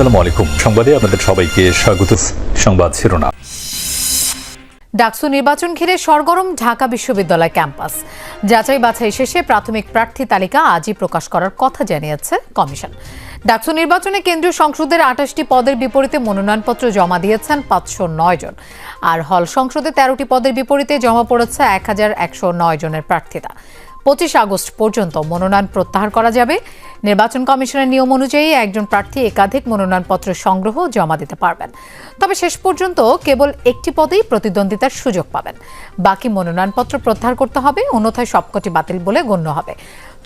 আসসালামু আলাইকুম। সংবাদে আপনাদের সবাইকে স্বাগত। সংবাদ শিরোনাম। ডাকসু নির্বাচন ঘিরে সরগরম ঢাকা বিশ্ববিদ্যালয় ক্যাম্পাস। যাচাই বাছাই শেষে প্রাথমিক প্রার্থী তালিকা আজই প্রকাশ করার কথা জানিয়েছে কমিশন। ডাকসু নির্বাচনে কেন্দ্রীয় সংসদের আঠাশটি পদের বিপরীতে মনোনয়নপত্র জমা দিয়েছেন পাঁচশো নয় জন। আর হল সংসদে তেরোটি পদের বিপরীতে জমা পড়েছে এক হাজার একশো নয় জনের প্রার্থিতা পঁচিশ আগস্ট পর্যন্ত মনোনয়ন প্রত্যাহার করা যাবে। নির্বাচন কমিশনের নিয়ম অনুযায়ী একজন প্রার্থী একাধিক মনোনয়নপত্র সংগ্রহ জমা দিতে পারবেন। তবে শেষ পর্যন্ত কেবল একটি পদেই প্রতিদ্বন্দ্বিতার সুযোগ পাবেন। বাকি মনোনয়নপত্র প্রত্যাহার করতে হবে, অন্যথায় সবকটি বাতিল বলে গণ্য হবে।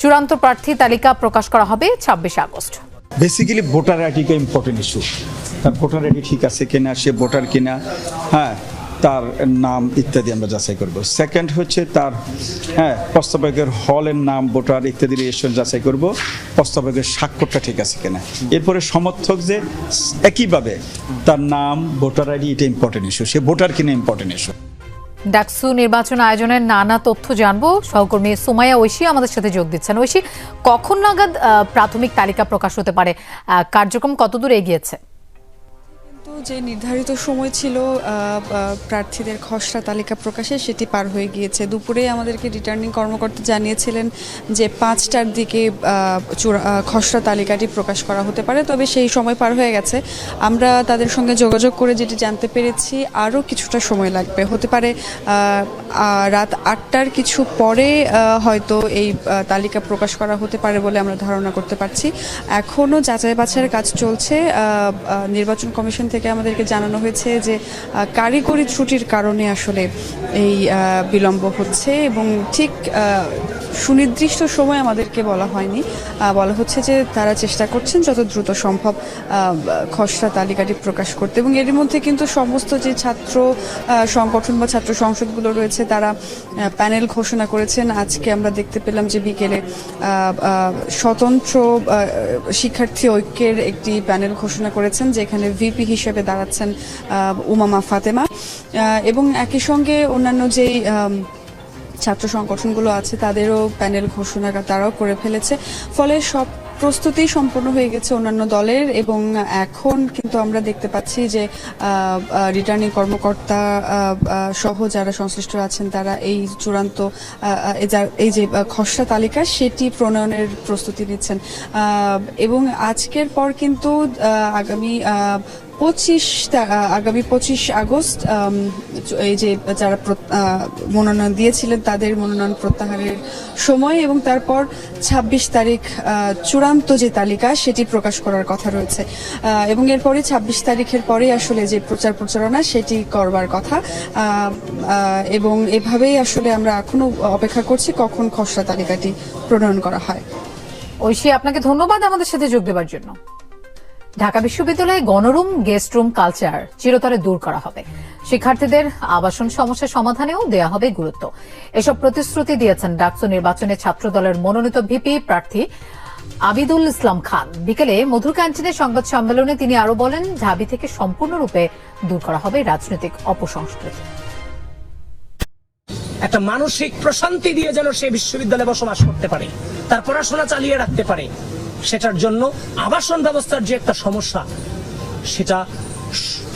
চূড়ান্ত প্রার্থী তালিকা প্রকাশ করা হবে ছাব্বিশে আগস্ট। বেসিক্যালি ভোটার আইডিটা ইম্পর্টেন্ট ইস্যু তার ভোটার আইডি ঠিক আছে কিনা, সে ভোটার কিনা হ্যাঁ তার নাম ইত্যাদি আমরা যাচাই করব। সেকেন্ড হচ্ছে তার হ্যাঁ প্রস্তাবকের হলের নাম, ভোটার ইত্যাদি রেজিস্ট্রেশন যাচাই করব। প্রস্তাবকের স্বাক্ষরটা ঠিক আছে কিনা। এরপরে সমর্থক যে একইভাবে তার নাম, ভোটার আইডি, এটা ইম্পর্টেন্ট ইস্যু সে ভোটার কিনা ইম্পর্টেন্ট ইস্যু ডাকসু নির্বাচন আয়োজনের নানা তথ্য জানব। সহকর্মী সুমাইয়া ঐশী আমাদের সাথে যোগ দিচ্ছেন। ঐশী, কখন নাগাদ প্রাথমিক তালিকা প্রকাশ হতে পারে? কার্যক্রম কতদূর এগিয়েছে? যে নির্ধারিত সময় ছিল প্রার্থীদের খসড়া তালিকা প্রকাশে সেটি পার হয়ে গিয়েছে। দুপুরে আমাদেরকে রিটার্নিং কর্মকর্তা জানিয়েছিলেন যে পাঁচটার দিকে খসড়া তালিকাটি প্রকাশ করা হতে পারে, তবে সেই সময় পার হয়ে গেছে। আমরা তাদের সঙ্গে যোগাযোগ করে যেটি জানতে পেরেছি, আরও কিছুটা সময় লাগবে। হতে পারে রাত আটটার কিছু পরে হয়তো এই তালিকা প্রকাশ করা হতে পারে বলে আমরা ধারণা করতে পারছি। এখনও যাচাই বাছাইয়ের কাজ চলছে নির্বাচন কমিশন থেকে আমাদেরকে জানানো হয়েছে যে কারিগরি ত্রুটির কারণে আসলে এই বিলম্ব হচ্ছে এবং ঠিক সুনির্দিষ্ট সময় আমাদেরকে বলা হয়নি। বলা হচ্ছে যে তারা চেষ্টা করছেন যত দ্রুত সম্ভব খসড়া তালিকাটি প্রকাশ করতে। এবং এর মধ্যে কিন্তু সমস্ত যে ছাত্র সংগঠন বা ছাত্র সংসদগুলো রয়েছে, তারা প্যানেল ঘোষণা করেছেন। আজকে আমরা দেখতে পেলাম যে বিকেলে স্বতন্ত্র শিক্ষার্থী ঐক্যের একটি প্যানেল ঘোষণা করেছেন, যেখানে ভিপি হিসেবে দাঁড়াচ্ছেন উমামা ফাতেমা। এবং একই সঙ্গে অন্যান্য যেই ছাত্র সংগঠনগুলো আছে, তাদেরও প্যানেল ঘোষণা তারাও করে ফেলেছে। ফলে সব প্রস্তুতি সম্পূর্ণ হয়ে গেছে অন্যান্য দলের এবং এখন কিন্তু আমরা দেখতে পাচ্ছি যে রিটার্নিং কর্মকর্তা সহ যারা সংশ্লিষ্ট আছেন তারা এই চূড়ান্ত এই যা- খসড়া তালিকা সেটি প্রণয়নের প্রস্তুতি নিচ্ছেন। এবং আজকের পর কিন্তু আগামী পঁচিশ আগামী পঁচিশ আগস্ট এই যে যারা প্র- মনোনয়ন দিয়েছিলেন তাদের মনোনয়ন প্রত্যাহারের সময় এবং তারপর ছাব্বিশ তারিখ চূড়ান্ত যে তালিকা সেটি প্রকাশ করার কথা রয়েছে। এবং এরপরে ছাব্বিশ তারিখের পরেই আসলে যে প্রচার প্রচারণা সেটি করবার কথা। এবং এভাবেই আসলে আমরা এখনও অপেক্ষা করছি কখন খসড়া তালিকাটি প্রণয়ন করা হয়। ঐশী, আপনাকে ধন্যবাদ আমাদের সাথে যোগ দেওয়ার জন্য। ঢাকা বিশ্ববিদ্যালয়ে গণরুম, গেস্ট রুম, কালচার চিরতরে দূর করা হবে। শিক্ষার্থীদের আবাসন সমস্যা সমাধানেও দেয়া হবে গুরুত্ব। এসব প্রতিশ্রুতি দিয়েছেন ডাকসু নির্বাচনে ছাত্র দলের মনোনীত ভিপি প্রার্থী আবিদুল ইসলাম খান। বিকেলে মধুর ক্যান্টিনে সংবাদ সম্মেলনে তিনি আরও বলেন, ঢাবি থেকে সম্পূর্ণরূপে দূর করা হবে রাজনৈতিক অপসংস্কৃতি। একটা মানসিক প্রশান্তি দিয়ে যেন সে বিশ্ববিদ্যালয়ে বসবাস করতে পারে, তার পড়াশোনা চালিয়ে রাখতে পারে সেটার জন্য আবাসন ব্যবস্থার যে একটা সমস্যা, সেটা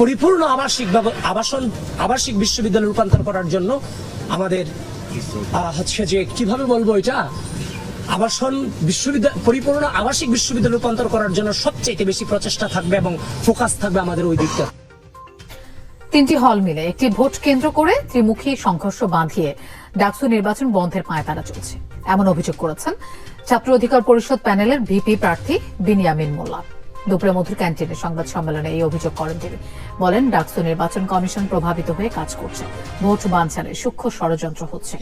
পরিপূর্ণ আবাসিক আবাসন, আবাসিক বিশ্ববিদ্যালয়ে রূপান্তর করার জন্য আমাদের হচ্ছে যে কীভাবে বলব এটা? আবাসন বিশ্ববিদ্যালয় পরিপূর্ণ আবাসিক বিশ্ববিদ্যালয় রূপান্তর করার জন্য সবচেয়ে বেশি প্রচেষ্টা থাকবে এবং ফোকাস থাকবে আমাদের ওই দিকটা। তিনটি হল মিলে, একটি ভোট কেন্দ্র করে ত্রিমুখী সংঘর্ষ বাঁধিয়ে ডাকসু নির্বাচন বন্ধের পায়ে পায়তারা চলছে। এমন অভিযোগ করেছেন ছাত্র অধিকার পরিষদ প্যানেলের ভিপি প্রার্থী বিনিয়ামিন মোল্লা। দুপুরে মধুর ক্যান্টিনে সংবাদ সম্মেলনে এই অভিযোগ করেন তিনি। বলেন ডাকসু নির্বাচন কমিশন প্রভাবিত হয়ে কাজ করছে। ভোট বানচালে সূক্ষ্ম ষড়যন্ত্র হচ্ছে।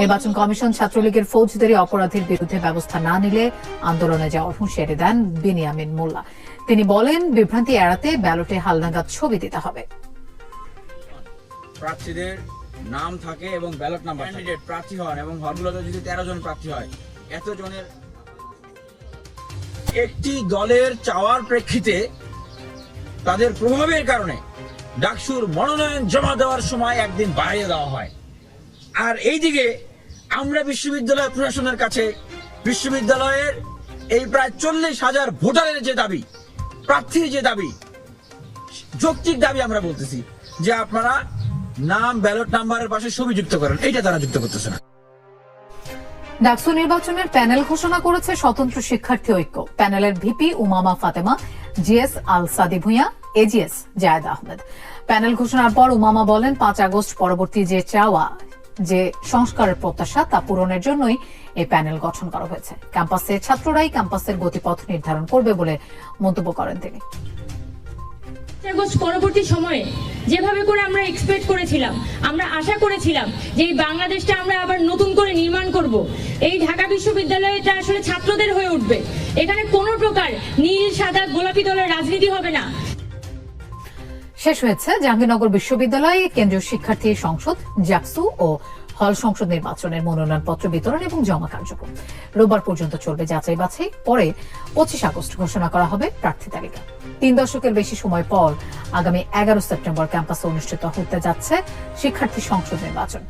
নির্বাচন কমিশন ছাত্রলীগের ফৌজদারি অপরাধীর বিরুদ্ধে ব্যবস্থা না নিলে আন্দোলনে যাওয়ার হুঁশিয়ারি দেন বিনিয়ামিন মোল্লা। তিনি বলেন বিভ্রান্তি এড়াতে ব্যালটে হালনাগাদ ছবি দিতে হবে। প্রার্থীদের নাম থাকে এবং ব্যালট নাম্বার ক্যান্ডিডেট প্রার্থী হন এবং হলগুলোতে যদি তেরো জন প্রার্থী হয় এত জনের একটি দলের চাওয়ার প্রেক্ষিতে তাদের প্রভাবের কারণে ডাকসুর মনোনয়ন জমা দেওয়ার সময় একদিন বাড়িয়ে দেওয়া হয়। আর এইদিকে আমরা বিশ্ববিদ্যালয় প্রশাসনের কাছে, বিশ্ববিদ্যালয়ের এই প্রায় চল্লিশ হাজার ভোটারের যে দাবি, প্রার্থীর যে দাবি, যৌক্তিক দাবি আমরা বলতেছি যে আপনারা নাম, ব্যালট নাম্বারের পাশে ছবি যুক্ত করেন, এইটা তারা যুক্ত করতেছে না। ডাকসু নির্বাচনের প্যানেল ঘোষণা করেছে স্বতন্ত্র শিক্ষার্থী ঐক্য। প্যানেলের VP Umama Fatema, GS Al Sadi Bhuiyan AGS Zayed Ahmed. Panel ঘোষণার পর উমামা বলেন, পাঁচ আগস্ট পরবর্তী যে চাওয়া, যে সংস্কারের প্রত্যাশা, তা পূরণের জন্যই এই প্যানেল গঠন করা হয়েছে। ক্যাম্পাসের ছাত্ররাই ক্যাম্পাসের গতিপথ নির্ধারণ করবে বলে মন্তব্য করেন তিনি। পরবর্তী সময়ে যেভাবে করে আমরা এক্সপেক্ট করেছিলাম, আমরা আশা করেছিলাম যে এই বাংলাদেশটা আমরা আবার নতুন করে নির্মাণ করব। এই ঢাকা বিশ্ববিদ্যালয়টা আসলে ছাত্রদের হয়ে উঠবে। এখানে কোনো প্রকার নীল, সাদা, গোলাপি দলের রাজনীতি হবে না। শেষ হয়েছে জাহাঙ্গীরনগর বিশ্ববিদ্যালয়ে, কেন্দ্রীয় শিক্ষার্থী সংসদ, জাকসু ও হল সংসদ নির্বাচনের মনোনয়নপত্র বিতরণ এবং জমা কার্যক্রম। রোববার পর্যন্ত চলবে যাচাই বাছাই পরে পঁচিশ আগস্ট ঘোষণা করা হবে প্রার্থী তালিকা। তিন দশকের বেশি সময় পর আগামী এগারো সেপ্টেম্বর ক্যাম্পাসে অনুষ্ঠিত হতে যাচ্ছে শিক্ষার্থী সংসদ নির্বাচন।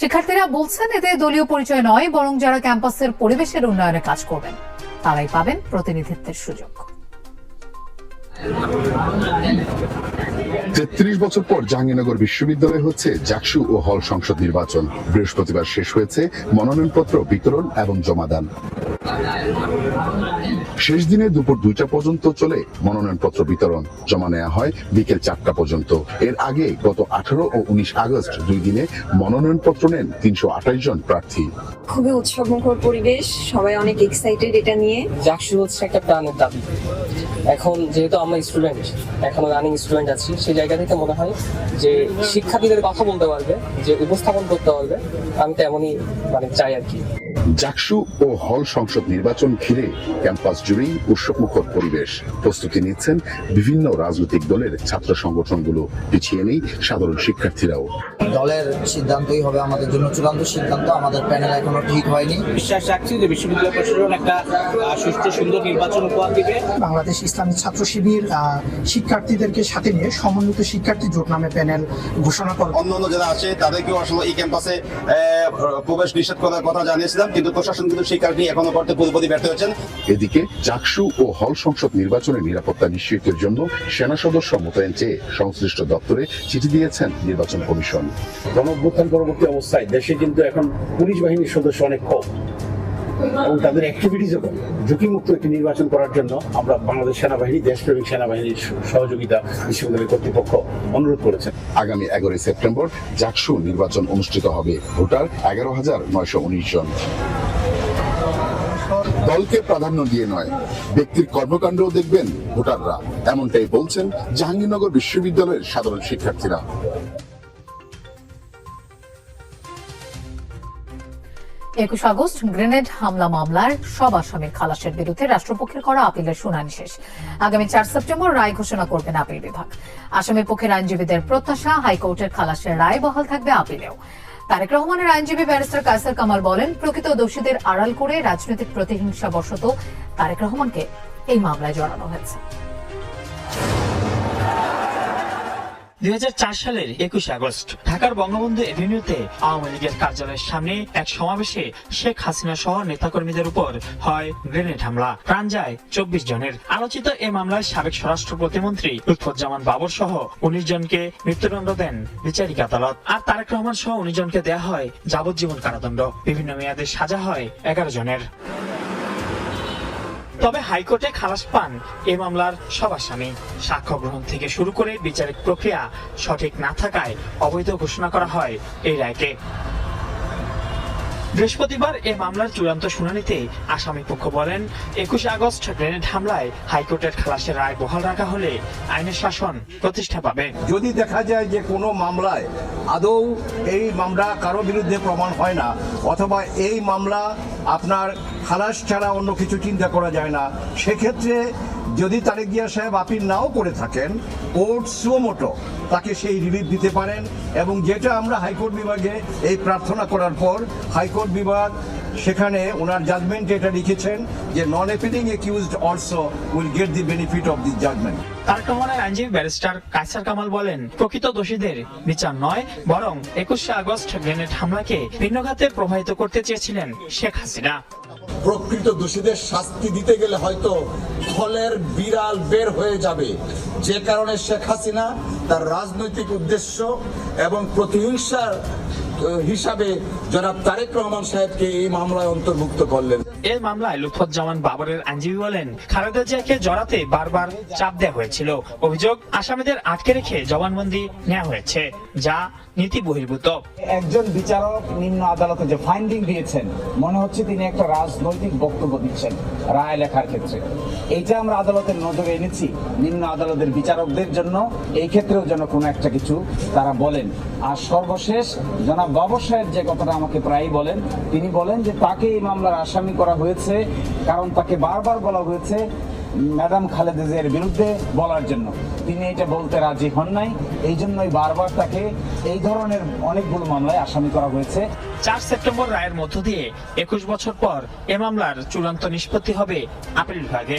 শিক্ষার্থীরা বলছেন এতে দলীয় পরিচয় নয়, বরং যারা ক্যাম্পাসের পরিবেশের উন্নয়নে কাজ করবেন, তারাই পাবেন প্রতিনিধিত্বের সুযোগ। তেত্রিশ বছর পর জাহাঙ্গীরনগর বিশ্ববিদ্যালয় হচ্ছে জাকসু ও হল সংসদ নির্বাচন। বৃহস্পতিবার শেষ হয়েছে মনোনয়নপত্র, বিতরণ এবং জমাদান। শেষ দিনে দুপুর দুইটা পর্যন্ত চলে মনোনয়নপত্র বিতরণ। জমা নেওয়া হয় বিকেল চারটা পর্যন্ত। এর আগে গত আঠারো ও উনিশ আগস্ট দুই দিনে মনোনয়নপত্র নেন তিনশো আঠাশ জন প্রার্থী। খুবই উৎসবমুখর পরিবেশ সবাই অনেক এক্সাইটেড এটা নিয়ে। জাকসু হচ্ছে একটা প্রাণের দাবি। এখন যেহেতু আমরা স্টুডেন্ট এখনও রানিং স্টুডেন্ট আছি সেই জায়গা থেকে মনে হয় যে শিক্ষার্থীদের কথা বলতে পারবে যে উপস্থাপন করতে পারবে আমি তেমনই মানে চাই আর কি। জাকসু ও হল সংসদ নির্বাচন ঘিরে ক্যাম্পাস জুড়েই উৎসবমুখর পরিবেশ। প্রস্তুতি নিচ্ছেন বিভিন্ন রাজনৈতিক দলের ছাত্র সংগঠনগুলো। পিছিয়ে নেই সাধারণ শিক্ষার্থীরাও। দলের সিদ্ধান্তই হবে আমাদের জন্য চূড়ান্ত সিদ্ধান্ত। আমাদের প্যানেল এখনও ঠিক হয়নি। বিশ্বাস রাখছি যে বিশ্ববিদ্যালয় প্রশাসন একটা সুষ্ঠু সুন্দর নির্বাচন উপহার দিবে। বাংলাদেশ ইসলামী ছাত্র শিবির আহ, শিক্ষার্থীদেরকে সাথে নিয়ে সমন্বিত শিক্ষার্থী জোট নামে প্যানেল ঘোষণা করে অন্য অন্য যারা আছে তাদেরকেও আসলে এই ক্যাম্পাসে আহ, প্রবেশ নিষেধ করার কথা জানিয়েছিলাম। কিন্তু প্রশাসন কিন্তু সেই কাজটি এখনও করতে পুরোপুরি ব্যর্থ হয়েছেন। এদিকে চাকসু ও হল সংসদ নির্বাচনের নিরাপত্তা নিশ্চিতের জন্য সেনা সদস্য মোতায়েন চেয়ে সংশ্লিষ্ট দপ্তরে চিঠি দিয়েছেন নির্বাচন কমিশন। গণঅভ্যুত্থান পরবর্তী অবস্থায় দেশে কিন্তু এখন পুলিশ বাহিনীর সদস্য অনেক কম। এবং তাদের অ্যাক্টিভিটিস ঝুঁকিমুক্ত একটি নির্বাচন করার জন্য আমরা বাংলাদেশ সেনাবাহিনী, দেশপ্রেমিক সেনাবাহিনীর সহযোগিতা বিশ্ববিদ্যালয় কর্তৃপক্ষ অনুরোধ করেছেন আগামী এগারোই সেপ্টেম্বর জাকসু নির্বাচন অনুষ্ঠিত হবে ভোটার এগারো হাজার নয়শো উনিশ জন। দলকে প্রাধান্য দিয়ে নয়, ব্যক্তির কর্মকাণ্ডও দেখবেন ভোটাররা। এমনটাই বলছেন জাহাঙ্গীরনগর বিশ্ববিদ্যালয়ের সাধারণ শিক্ষার্থীরা। একুশ আগস্ট গ্রেনেড হামলা মামলার সব আসামির খালাসের বিরুদ্ধে রাষ্ট্রপক্ষের করা আপিলের শুনানি শেষ। আগামী চার সেপ্টেম্বর রায় ঘোষণা করবেন আপিল বিভাগ। আসামির পক্ষের আইনজীবীদের প্রত্যাশা, হাইকোর্টের খালাসের রায় বহাল থাকবে আপিলেও। তারেক রহমানের আইনজীবী ব্যারিস্টার কায়সার কামাল বলেন, প্রকৃত দোষীদের আড়াল করে রাজনৈতিক প্রতিহিংসা বশত তারেক রহমানকে এই মামলায় জড়ানো হয়েছে। দুই হাজার চার সালের একুশে আগস্ট, ঢাকার বঙ্গবন্ধু এভিনিউতে আওয়ামী লীগের কার্যালয়ের সামনে এক সমাবেশে শেখ হাসিনা সহ নেতাকর্মীদের উপর হয় গ্রেনেড হামলা। প্রাণ যায় চব্বিশ জনের। আলোচিত এ মামলায় সাবেক স্বরাষ্ট্র প্রতিমন্ত্রী লুৎফুজ্জামান বাবর সহ উনিশ জনকে মৃত্যুদণ্ড দেন বিচারিক আদালত। আর তারেক রহমান সহ উনিশ জনকে দেয়া হয় যাবজ্জীবন কারাদণ্ড। বিভিন্ন মেয়াদে সাজা হয় এগারো জনের। তবে হাইকোর্টে খালাস পান এ মামলার সব আসামি সাক্ষ্য গ্রহণ থেকে শুরু করে বিচারিক প্রক্রিয়া সঠিক না থাকায় অবৈধ ঘোষণা করা হয় এই রায়কে। বৃহস্পতিবার এ মামলার চূড়ান্ত শুনানিতে আসামি পক্ষ বলেন, একুশে আগস্ট গ্রেনেড হামলায় হাইকোর্টের খালাসের রায় বহাল রাখা হলে আইনের শাসন প্রতিষ্ঠা পাবে। যদি দেখা যায় যে কোনো মামলায় আদৌ এই মামলা কারও বিরুদ্ধে প্রমাণ হয় না, অথবা এই মামলা আপনার খালাস ছাড়া অন্য কিছু চিন্তা করা যায় না। সেক্ষেত্রে যদি তারেক জিয়া সাহেব আপিল নাও করে থাকেন কোর্ট সুমোটো তাকে সেই রিলিফ দিতে পারেন এবং যেটা আমরা হাইকোর্ট বিভাগে এই প্রার্থনা করার পর হাইকোর্ট বিভাগ সেখানে ওনার জাজমেন্ট এটা লিখেছেন যে non appealing accused also will get the benefit of this judgment Tarek রহমানের আইনজীবী ব্যারিস্টার কায়সার কামাল বলেন, প্রকৃত দোষীদের বিচার নয়, বরং একুশে আগস্ট গ্রেনেড হামলাকে ভিন্নঘাতে প্রবাহিত করতে চেয়েছিলেন শেখ হাসিনা। প্রকৃত দোষীদের শাস্তি দিতে গেলে হয়তো ফলের বিড়াল বের হয়ে যাবে। যে কারণে শেখ হাসিনা তার রাজনৈতিক উদ্দেশ্য এবং প্রতিহিংসার হিসাবে জনাব তারেক রহমান সাহেবকে এই মামলায় অন্তর্ভুক্ত করলেন। এই মামলায় লুৎফুজ্জামান বাবরের আইনজীবী বলেন খালেদা জিয়াকে জড়াতে বারবার চাপ দেওয়া হয়েছিল। অভিযোগ আসামিদের আটকে রেখে জবানবন্দি নেওয়া হয়েছে যা নীতি বহির্ভূত। একজন বিচারক নিম্ন আদালতে যে ফাইন্ডিং দিয়েছেন মনে হচ্ছে তিনি একটা রাজনৈতিক বক্তব্য দিচ্ছেন রায় লেখার ক্ষেত্রে। এইটা আমরা আদালতের নজরে এনেছি। নিম্ন আদালতের বিচারকদের জন্য এই ক্ষেত্রেও যেন কোনো একটা কিছু তারা বলেন। আর সর্বশেষ জনাব সাহেব যে কথাটা আমাকে প্রায়ই বলেন, তিনি বলেন যে তাকে এই মামলার আসামি করা হয়েছে, কারণ তাকে বারবার বলা হয়েছে ম্যাডাম খালেদা জিয়ার বিরুদ্ধে বলার জন্য। তিনি এটা বলতে রাজি হন নাই, এই জন্যই বারবার তাকে এই ধরনের অনেকগুলো মামলায় আসামি করা হয়েছে। চার সেপ্টেম্বর রায়ের মধ্য দিয়ে একুশ বছর পর এ মামলার চূড়ান্ত নিষ্পত্তি হবে আপিল বিভাগে।